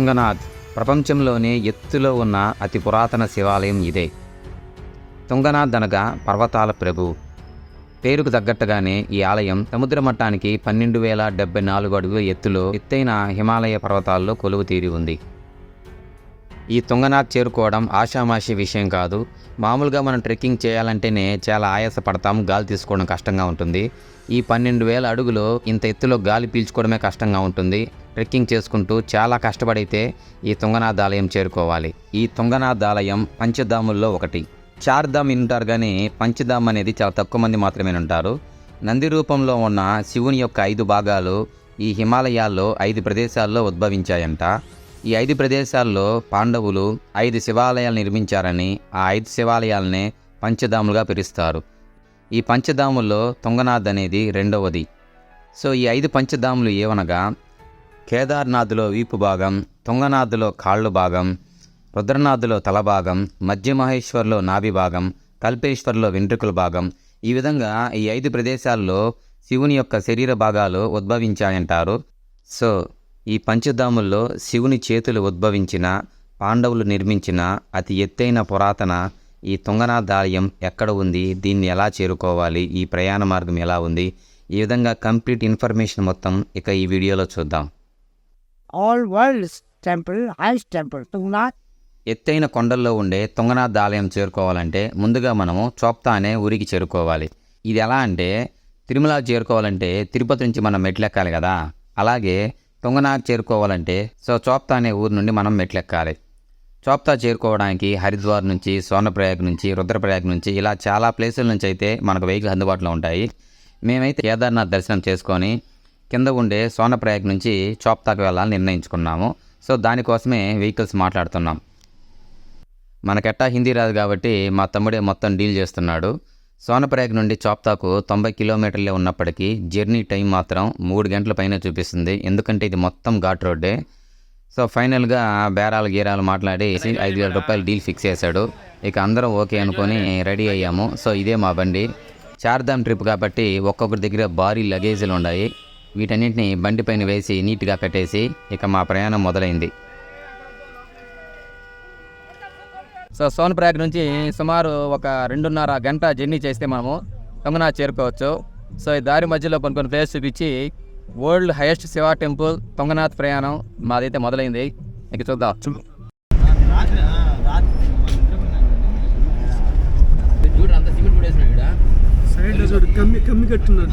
తుంగనాథ్ ప్రపంచంలోనే ఎత్తులో ఉన్న అతి పురాతన శివాలయం ఇదే. తుంగనాథ్ అనగా పర్వతాల ప్రభు. పేరుకు తగ్గట్టుగానే ఈ ఆలయం సముద్ర మట్టానికి పన్నెండు వేల డెబ్బై నాలుగు అడుగుల ఎత్తులో ఎత్తైన హిమాలయ పర్వతాల్లో కొలువు తీరి ఉంది. ఈ తుంగనాథ్ చేరుకోవడం ఆషామాషి విషయం కాదు. మామూలుగా మనం ట్రెక్కింగ్ చేయాలంటేనే చాలా ఆయాసపడతాం గాలి తీసుకోవడం కష్టంగా ఉంటుంది. ఈ పన్నెండు వేల అడుగులో ఇంత ఎత్తులో గాలి పీల్చుకోవడమే కష్టంగా ఉంటుంది. ట్రెక్కింగ్ చేసుకుంటూ చాలా కష్టపడైతే ఈ తుంగనాథ్ ఆలయం చేరుకోవాలి. ఈ తుంగనాథ్ ఆలయం పంచధాముల్లో ఒకటి. చార్ధామ్ వింటారు కానీ పంచధామ్ అనేది చాలా తక్కువ మంది మాత్రమే ఉంటారు నంది రూపంలో ఉన్న శివుని యొక్క ఐదు భాగాలు ఈ హిమాలయాల్లో ఐదు ప్రదేశాల్లో ఉద్భవించాయంట. ఈ ఐదు ప్రదేశాల్లో పాండవులు ఐదు శివాలయాలు నిర్మించారని ఆ ఐదు శివాలయాలనే పంచధాములుగా పిలుస్తారు. ఈ పంచధాముల్లో తుంగనాథ్ అనేది రెండవది. సో ఈ ఐదు పంచధాములు ఏవనగా కేదార్నాథ్లో వీపు భాగం తుంగనాథ్లో కాళ్ళు భాగం రుద్రనాథ్లో తల భాగం మధ్యమహేశ్వర్లో నాభి భాగం కల్పేశ్వర్లో వెంట్రుకల భాగం ఈ విధంగా ఈ ఐదు ప్రదేశాల్లో శివుని యొక్క శరీర భాగాలు ఉద్భవించాయంటారు. సో ఈ పంచధాముల్లో శివుని చేతులు ఉద్భవించిన పాండవులు నిర్మించిన అతి ఎత్తైన పురాతన ఈ తుంగనాథ్ ఆలయం ఎక్కడ ఉంది దీన్ని ఎలా చేరుకోవాలి ఈ ప్రయాణ మార్గం ఎలా ఉంది ఈ విధంగా కంప్లీట్ ఇన్ఫర్మేషన్ మొత్తం ఇక ఈ వీడియోలో చూద్దాం. All world's temple highest temple Tunganath. ఎత్తైన కొండల్లో ఉండే తుంగనాథ్ ఆలయం చేరుకోవాలంటే ముందుగా మనము చోప్తా అనే ఊరికి చేరుకోవాలి. ఇది ఎలా అంటే తిరుమల చేరుకోవాలంటే తిరుపతి నుంచి మనం మెట్లెక్కాలి కదా. అలాగే తుంగనాథ్ చేరుకోవాలంటే సో చోప్తా అనే ఊరు నుండి మనం మెట్లెక్కాలి. చోప్తా చేరుకోవడానికి హరిద్వార్ నుంచి సోనప్రయాగ్ నుంచి రుద్రప్రయాగ్ నుంచి ఇలా చాలా ప్లేసుల నుంచి అయితే మనకు వెహికల్ అందుబాటులో ఉంటాయి. మేమైతే కేదార్నాథ్ దర్శనం చేసుకొని కింద ఉండే సోనప్రయాగ్ నుంచి చోప్తాకు వెళ్ళాలని నిర్ణయించుకున్నాము. సో దానికోసమే వెహికల్స్ మాట్లాడుతున్నాం. మనకెట్టా హిందీ రాదు కాబట్టి మా తమ్ముడే మొత్తం డీల్ చేస్తున్నాడు. సోనప్రయాగ్ నుండి చోప్తాకు తొంభై కిలోమీటర్లే ఉన్నప్పటికీ జర్నీ టైం మాత్రం మూడు గంటల పైన చూపిస్తుంది. ఎందుకంటే ఇది మొత్తం ఘాట్ రోడ్డే. సో ఫైనల్గా బేరాలు గీరాలు మాట్లాడి ఐదు వేల రూపాయలు డీల్ ఫిక్స్ చేశాడు. ఇక అందరం ఓకే అనుకొని రెడీ అయ్యాము. సో ఇదే మా బండి. చార్ధామ్ ట్రిప్ కాబట్టి ఒక్కొక్కరి దగ్గర భారీ లగేజీలు ఉన్నాయి వీటన్నింటిని బండి పైన వేసి నీట్గా కట్టేసి ఇక మా ప్రయాణం మొదలైంది. సో సోన్ప్రయాగ్ నుంచి సుమారు ఒక రెండున్నర గంట జర్నీ చేస్తే మనము తుంగనాథ్ చేరుకోవచ్చు. సో ఈ దారి మధ్యలో కొన్ని కొన్ని ప్లేస్ చూపించి world highest Shiva temple Tunganath ప్రయాణం మాదైతే మొదలైంది. ఇక చూద్దాం. చూడు అంత సిమెంట్ పడేసిన సైడ్ కమ్మి కమ్మి కట్టున్నారు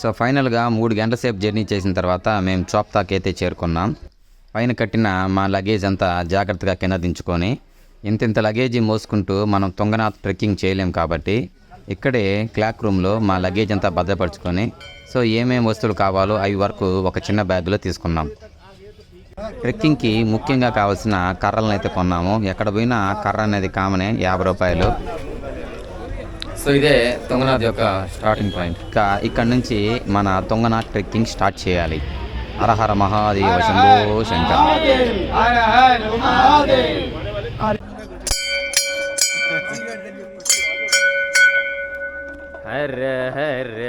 సో ఫైనల్గా మూడు గంటల సేపు జర్నీ చేసిన తర్వాత మేము చోప్తాక్ అయితే చేరుకున్నాం. పైన కట్టిన మా లగేజ్ అంతా జాగ్రత్తగా కింద దించుకొని ఇంత ఇంత లగేజీ మోసుకుంటూ మనం తుంగనాథ్ ట్రెక్కింగ్ చేయలేం కాబట్టి ఇక్కడే క్లాక్ రూమ్లో మా లగేజ్ అంతా భద్రపరుచుకొని సో ఏమేమి వస్తువులు కావాలో అవి వరకు ఒక చిన్న బ్యాగ్లో తీసుకున్నాం. ట్రెక్కింగ్కి ముఖ్యంగా కావాల్సిన కర్రలను అయితే కొన్నాము. ఎక్కడ పోయినా కర్ర అనేది కామనే యాభై రూపాయలు. సో ఇదే తుంగనాథ్ యొక్క స్టార్టింగ్ పాయింట్ ఇంకా ఇక్కడ నుంచి మన తుంగనాథ్ ట్రెక్కింగ్ స్టార్ట్ చేయాలి. హరహర మహాదేవ శంభో శంకర్. హర హర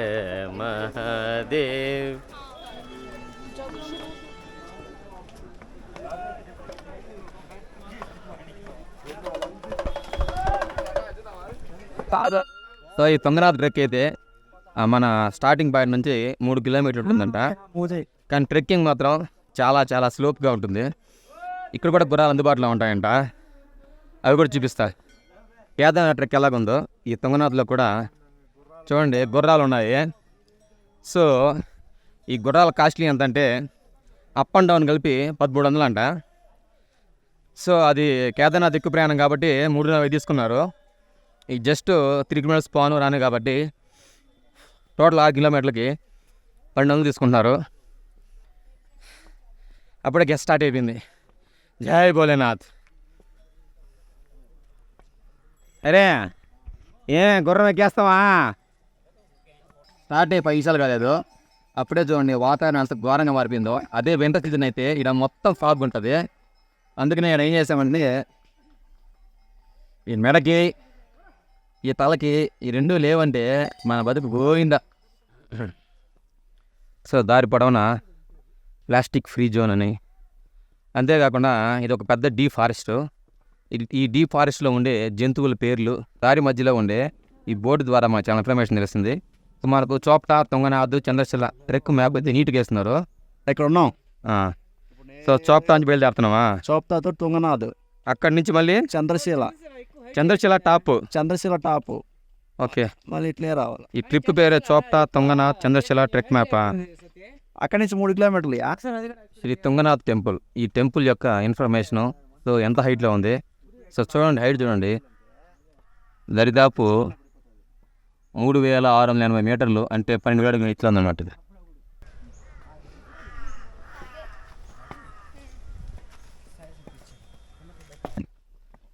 మహాదేవ్. సో ఈ తుంగనాథ్ ట్రెక్ అయితే మన స్టార్టింగ్ పాయింట్ నుంచి మూడు కిలోమీటర్లు ఉంటుందంట. కానీ ట్రెక్కింగ్ మాత్రం చాలా చాలా స్లోప్గా ఉంటుంది. ఇక్కడ కూడా గుర్రాలు అందుబాటులో ఉంటాయంట. అవి కూడా చూపిస్తా. కేదార్నాథ్ ట్రెక్ ఎలాగుందో ఈ తుంగనాథ్లో కూడా చూడండి గుర్రాలు ఉన్నాయి. సో ఈ గుర్రాల కాస్ట్లీ ఎంత అంటే అప్ అండ్ డౌన్ కలిపి పదమూడు వందలు అంట. సో అది కేదార్నాథ్ ఎక్కువ ప్రయాణం కాబట్టి మూడు నలభై తీసుకున్నారు. ఈ జస్ట్ త్రీ కిలోమీటర్స్ పోను రాను కాబట్టి టోటల్ ఆరు కిలోమీటర్లకి పన్నెండు వందలు తీసుకుంటున్నారు. అప్పుడే గెస్ట్ స్టార్ట్ అయిపోయింది. జై భోలేనాథ్. అరే ఏ గుర్రం ఎక్కేస్తావా? స్టార్ట్ అయ్యి పైసలు కాలేదు. అప్పుడే చూడండి వాతావరణం అంత ఘోరంగా మారిపోయిందో. అదే వింటర్ సీజన్ అయితే ఇక్కడ మొత్తం ఫాగ్ ఉంటుంది. అందుకని నేను ఏం చేసామంటే ఈ మెడకి ఈ తలకి ఈ రెండు లేవంటే మన బతుకు గోయిందా సో దారి పొడవున? ప్లాస్టిక్ ఫ్రీ జోన్ అని. అంతేకాకుండా ఇది ఒక పెద్ద డీ ఫారెస్ట్ ఈ డీ ఫారెస్ట్లో ఉండే జంతువుల పేర్లు దారి మధ్యలో ఉండే ఈ బోర్డు ద్వారా మాకు చాలా ఇన్ఫర్మేషన్ తెలుస్తుంది. సో మనకు చోప్టా తొంగనాథ్ చంద్రశిల ట్రెక్ మ్యాప్ అయితే నీట్గా వేస్తున్నారు ఇక్కడ ఉన్నాం. సో చోప్టా నుంచి బయలుదేరుతున్నావా? చోప్తాతో తుంగనాథ్ అక్కడి నుంచి మళ్ళీ? Chandrashila. Chandrashila top. Chandrashila top. Okay. మళ్ళీ ఇట్లే రావాలి. ఈ ట్రిప్ పేరే చోప్టా తుంగనాథ్ చంద్రశిల ట్రెక్ మ్యాపా. అక్కడి నుంచి మూడు కిలోమీటర్లు? శ్రీ తుంగనాథ్ టెంపుల్. ఈ టెంపుల్ యొక్క ఇన్ఫర్మేషను సో ఎంత హైట్లో ఉంది? సో చూడండి హైట్ చూడండి. దరిదాపు మూడు వేల ఆరు వందల ఎనభై మీటర్లు అంటే పన్నెండు వేల ఇట్లా ఉందన్నమాట ఇది.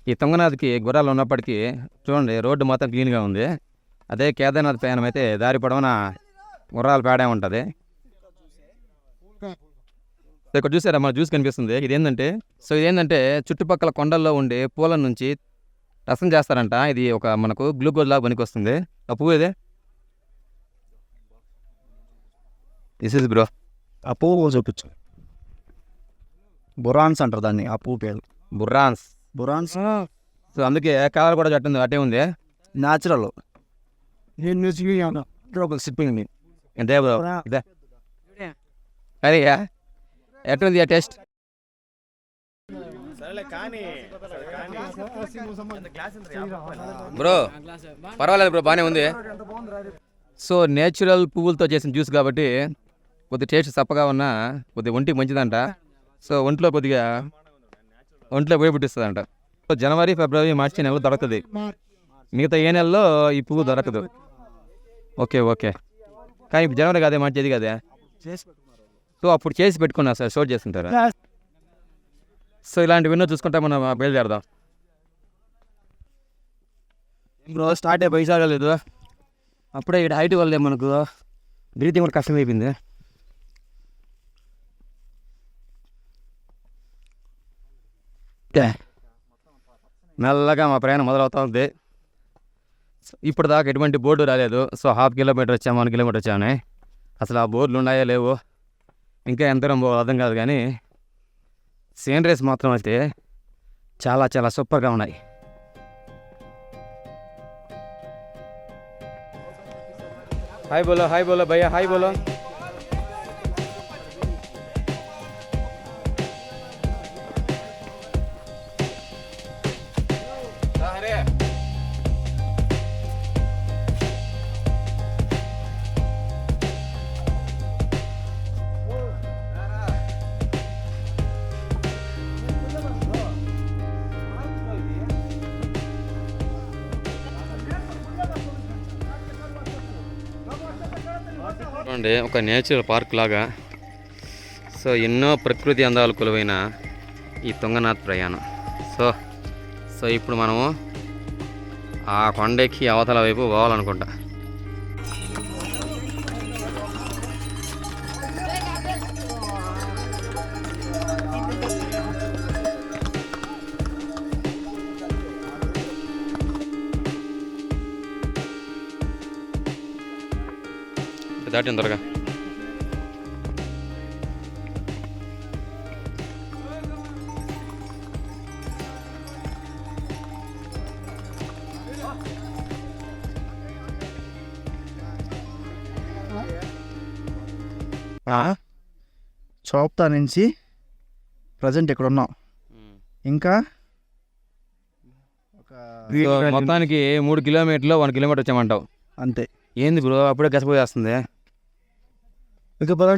ఈ తుంగనాథ్కి గుర్రాలు ఉన్నప్పటికీ చూడండి రోడ్డు మొత్తం క్లీన్గా ఉంది. అదే కేదార్నాథ్ ప్రయాణం అయితే దారి పొడవున గుర్రాల పేడే ఉంటుంది. ఇక్కడ చూసారా మన జ్యూస్ కనిపిస్తుంది. ఇది ఏంటంటే సో ఇదేంటంటే చుట్టుపక్కల కొండల్లో ఉండే పూల నుంచి రసం చేస్తారంట. ఇది ఒక మనకు గ్లూకోజ్ లాగా పనికి వస్తుంది ఆ పువ్వు ఇదే దిస్ ఇస్ బ్రో ఆ పువ్వు చూపించు. బురాన్స్ అంటారు దాన్ని ఆ పువ్వు పేరు. బుర్రాన్స్ బురాన్స్. సో అందుకే కలర్ కూడా చట్టుంది అటే ఉంది. న్యాచురల్ ఒక సిప్పింగ్ ఇదే బ్రో. ఇదే. ఎట్టుంది ఆ టేస్ట్? బ్రో పర్వాలేదు బ్రో బాగానే ఉంది. సో నేచురల్ పువ్వులతో చేసిన జ్యూస్ కాబట్టి కొద్ది టేస్ట్ చప్పగా ఉన్నా కొద్దిగా ఒంటికి మంచిదంట. సో ఒంట్లో కొద్దిగా ఒంట్లో పోయి పుట్టిస్తుందంట. అంట జనవరి ఫిబ్రవరి మార్చి నెలలో దొరకదు. మిగతా ఏ నెలలో ఈ పువ్వు దొరకదు. Okay okay. కానీ ఇప్పుడు జనవరి కాదే మార్చేది ఇది కదే? సో అప్పుడు చేసి పెట్టుకున్నా సార్ షోర్ చేసుకుంటారా సో ఇలాంటివి ఎన్నో చూసుకుంటా మనం బయలుదేరదాం. బ్రో స్టార్ట్ అయ్యి పైసా లేదు అప్పుడే ఇక్కడ హైట్ వల్లే మనకు. బ్రీతింగ్ కూడా కష్టమైపోయింది. మెల్లగా మా ప్రయాణం మొదలవుతుంది. సో ఇప్పుడు దాకా ఎటువంటి బోర్డు రాలేదు. సో హాఫ్ కిలోమీటర్ వచ్చాము వన్ కిలోమీటర్ వచ్చామని అసలు ఆ బోర్డులు ఉన్నాయో లేవో ఇంకా ఎంత అర్థం కాదు కానీ సీనరీస్ మాత్రం అయితే చాలా చాలా సూపర్గా ఉన్నాయి. హాయ్ బోలో హాయ్ బోలో భయ్యా హాయ్ బోలో. చూడండి ఒక నేచురల్ పార్క్ లాగా. సో ఎన్నో ప్రకృతి అందాలు కొలువైన ఈ తుంగనాథ్ ప్రయాణం. సో సో ఇప్పుడు మనము ఆ కొండకి అవతల వైపు పోవాలనుకుంటా. దాటిన త్వరగా. చోప్తా నుంచి ప్రజెంట్ ఇక్కడ ఉన్నాం ఇంకా? మొత్తానికి మూడు కిలోమీటర్లు వన్ కిలోమీటర్ వచ్చామంటావు. అంతే. ఏంది బ్రో అప్పుడే గసపోయేస్తుంది ఇంకా పద.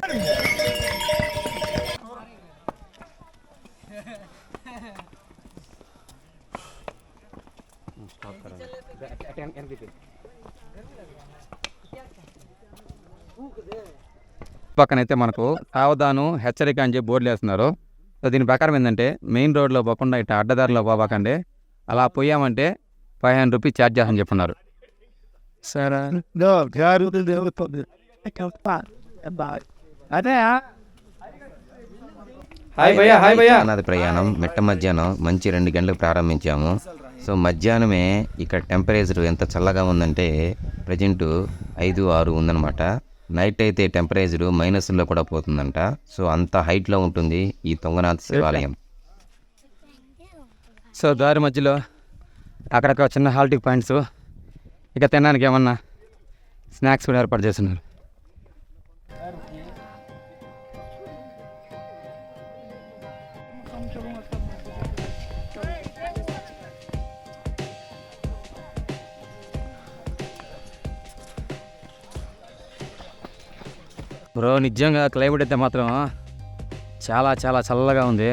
పక్కనైతే మనకు సావధాను హెచ్చరిక అని చెప్పి బోర్డులు వేస్తున్నారు. సో దీని ప్రకారం ఏంటంటే మెయిన్ రోడ్లో పోకుండా ఇట్లా అడ్డదారిలో పోవకండి. అలా పోయామంటే ఫైవ్ హండ్రెడ్ రూపీస్ ఛార్జ్ చేస్తామని చెప్పున్నారు సరే. అదే హాయ్ భయ్యా హాయ్ భయ్యా అన్నది ప్రయాణం మిట్ట మధ్యాహ్నం మంచి రెండు గంటలకు ప్రారంభించాము. సో మధ్యాహ్నమే ఇక్కడ టెంపరేచర్ ఎంత చల్లగా ఉందంటే ప్రజెంట్ ఐదు ఆరు ఉందన్నమాట. నైట్ అయితే టెంపరేచర్ మైనస్లో కూడా పోతుందంట. సో అంత హైట్లో ఉంటుంది ఈ తుంగనాథ శివాలయం. సో దారి మధ్యలో అక్కడక్కడ చిన్న హాల్టింగ్ పాయింట్స్. ఇక తినడానికి ఏమన్నా స్నాక్స్ కూడా ఏర్పాటు చేస్తున్నారు. బ్రో నిజంగా క్లైమేట్ అయితే మాత్రం చాలా చాలా చల్లగా ఉంది.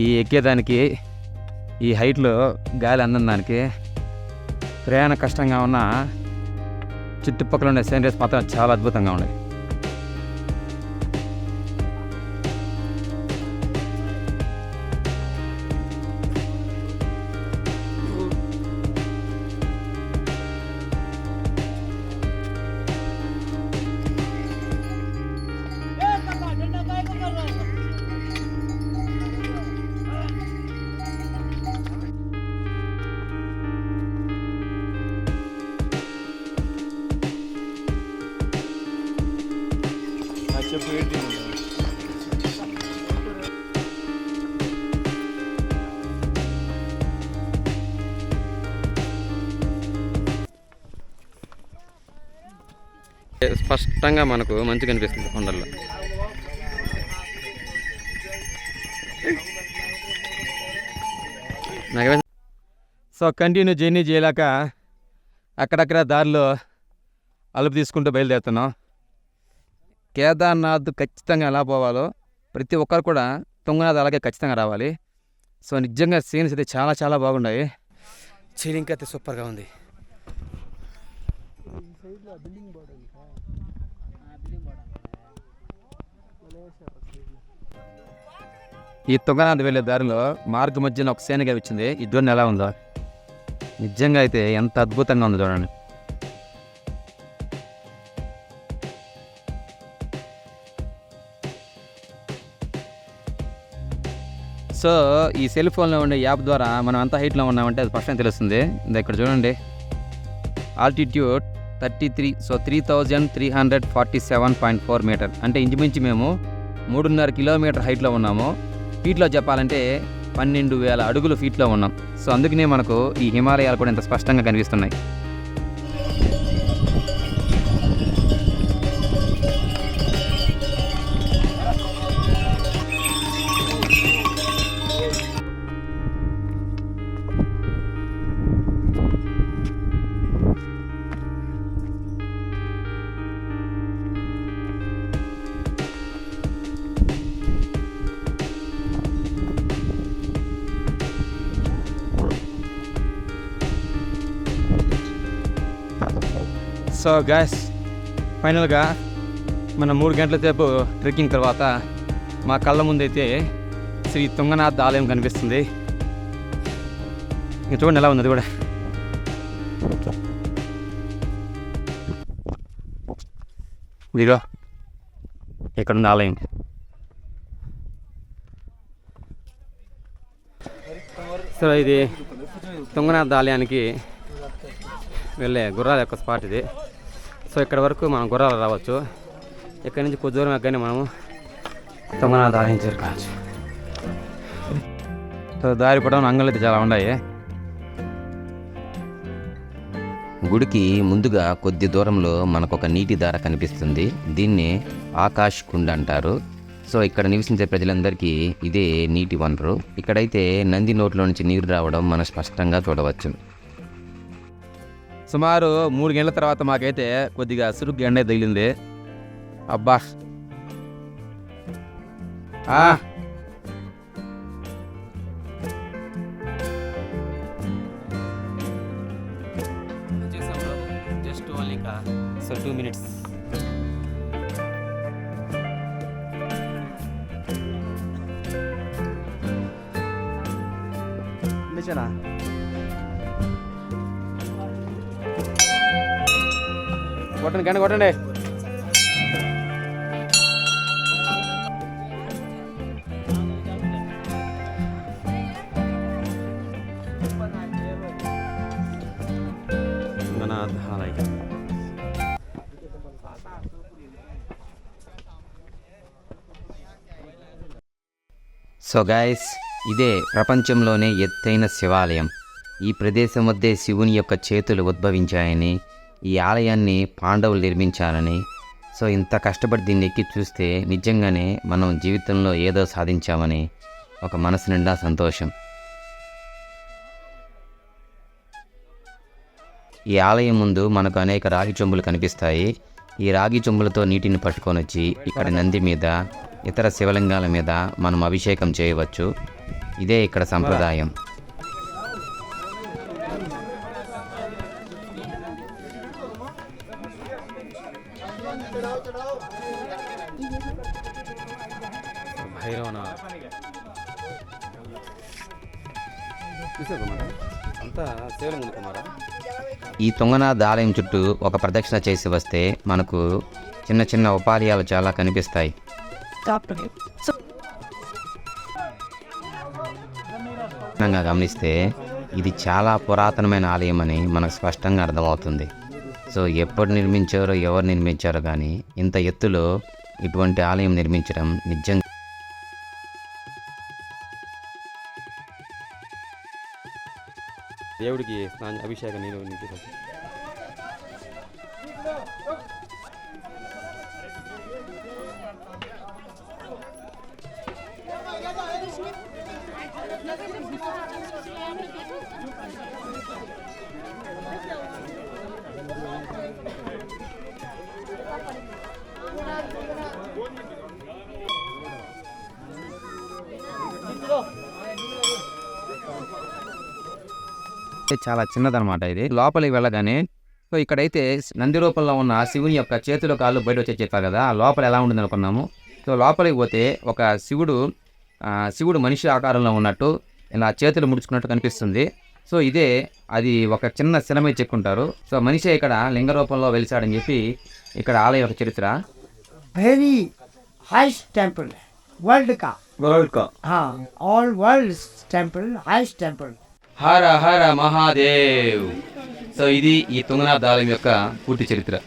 ఈ ఎక్కేదానికి ఈ హైట్లో గాలి అందం దానికి ప్రయాణ కష్టంగా ఉన్న చుట్టుపక్కల ఉండే సీనరీస్ మాత్రం చాలా అద్భుతంగా ఉన్నాయి. స్పష్టంగా మనకు మంచి కనిపిస్తుంది కొండల్లో. సో కంటిన్యూ జర్నీ చేయలేక అక్కడక్కడ దారిలో అలుపు తీసుకుంటూ బయలుదేరుతున్నాం. కేదార్నాథ్ ఖచ్చితంగా ఎలా పోవాలో ప్రతి ఒక్కరు కూడా తుంగనాథ్ అలాగే ఖచ్చితంగా రావాలి. సో నిజంగా సీన్స్ అయితే చాలా చాలా బాగున్నాయి. చీలింగ్ అయితే సూపర్గా ఉంది. ఈ తుంగనాథ్ వెళ్ళే దారిలో మార్గ మధ్యన ఒక సేన వచ్చింది. ఈ ఎలా ఉందో? నిజంగా అయితే ఎంత అద్భుతంగా ఉందో చూడండి. సో ఈ సెల్ ఫోన్లో ఉండే యాప్ ద్వారా మనం ఎంత హైట్లో ఉన్నామంటే అది ఫస్ట్ తెలుస్తుంది. ఇక్కడ చూడండి. Altitude thirty three so three thousand three hundred forty seven point four metre. అంటే ఇంచుమించు మేము మూడున్నర కిలోమీటర్ హైట్లో ఉన్నాము. ఫీట్లో చెప్పాలంటే పన్నెండు వేల అడుగులు ఫీట్లో ఉన్నాం. సో అందుకనే మనకు ఈ హిమాలయాలు కూడా ఇంత స్పష్టంగా కనిపిస్తున్నాయి. సో గ్యాస్ ఫైనల్గా మన మూడు గంటల సేపు ట్రెక్కింగ్ తర్వాత మా కళ్ళ ముందైతే శ్రీ తుంగనాథ్ ఆలయం కనిపిస్తుంది. ఇంక చూడండి ఎలా ఉంది అది కూడా. ఇదిగో ఇక్కడ ఉంది ఆలయం. సో ఇది తుంగనాథ్ ఆలయానికి వెళ్ళే గుర్రాల యొక్క స్పాట్ ఇది. సో ఇక్కడ వరకు మనం గుర్రాలు రావచ్చు. ఇక్కడ నుంచి కొద్ది దూరం ఎక్కగానే మనము తుంగనాథ్ ఆలయం చేరుకోవచ్చు సో దారి పడవ అంగళ్ళు అయితే చాలా ఉన్నాయి. గుడికి ముందుగా కొద్ది దూరంలో మనకు ఒక నీటి దార కనిపిస్తుంది. దీన్ని ఆకాష్ కుండ్ అంటారు. సో ఇక్కడ నివసించే ప్రజలందరికీ ఇదే నీటి వనరు. ఇక్కడైతే నంది నోట్లో నుంచి నీరు రావడం మనం స్పష్టంగా చూడవచ్చు. సుమారు మూడు గంటల తర్వాత మాకైతే కొద్దిగా సురుగ్గా ఎండ తగిలింది అబ్బా జస్ట్ టూ మినిట్స్ కొట్టండి కానీ కొట్టండి. సో గైస్ ఇదే ప్రపంచంలోనే ఎత్తైన శివాలయం. ఈ ప్రదేశం వద్దే శివుని యొక్క చేతులు ఉద్భవించాయని ఈ ఆలయాన్ని పాండవులు నిర్మించారని సో ఇంత కష్టపడి దీన్ని ఎక్కి చూస్తే నిజంగానే మనం జీవితంలో ఏదో సాధించామని ఒక మనసు నిండా సంతోషం. ఈ ఆలయం ముందు మనకు అనేక రాగి చెంబులు కనిపిస్తాయి. ఈ రాగి చెంబులతో నీటిని పట్టుకొని వచ్చి ఇక్కడ నంది మీద ఇతర శివలింగాల మీద మనం అభిషేకం చేయవచ్చు. ఇదే ఇక్కడ సంప్రదాయం. అంతా కుమారా? ఈ తుంగనాథ్ ఆలయం చుట్టూ ఒక ప్రదక్షిణ చేసి వస్తే మనకు చిన్న చిన్న ఉపాలయాలు చాలా కనిపిస్తాయి. గమనిస్తే ఇది చాలా పురాతనమైన ఆలయం అని మనకు స్పష్టంగా అర్థమవుతుంది. సో ఎప్పుడు నిర్మించారో ఎవరు నిర్మించారో కానీ ఇంత ఎత్తులో ఇటువంటి ఆలయం నిర్మించడం నిజంగా దేవుడికి స్నాన అభిషేక నీరు చాలా చిన్నదనమాట ఇది లోపలికి వెళ్ళగానే సో ఇక్కడైతే నంది రూపంలో ఉన్న శివుని యొక్క చేతులు కాళ్ళు బయట వచ్చే చెప్పారు కదా ఆ లోపల ఎలా ఉంటుంది అనుకున్నాము సో లోపలికి పోతే ఒక శివుడు శివుడు మనిషి ఆకారంలో ఉన్నట్టు ఇలా చేతులు ముడుచుకున్నట్టు కనిపిస్తుంది సో ఇదే అది ఒక చిన్న శిలమై చెక్కుంటారు సో మనిషి ఇక్కడ లింగ రూపంలో వెలిసాడని చెప్పి ఇక్కడ ఆలయ యొక్క చరిత్ర Very highest temple. World ka. World కా all world's temple, highest temple. Har Har Mahadev. So ఇది ఈ తుంగనాథ్ ఆలయం యొక్క పూర్తి చరిత్ర.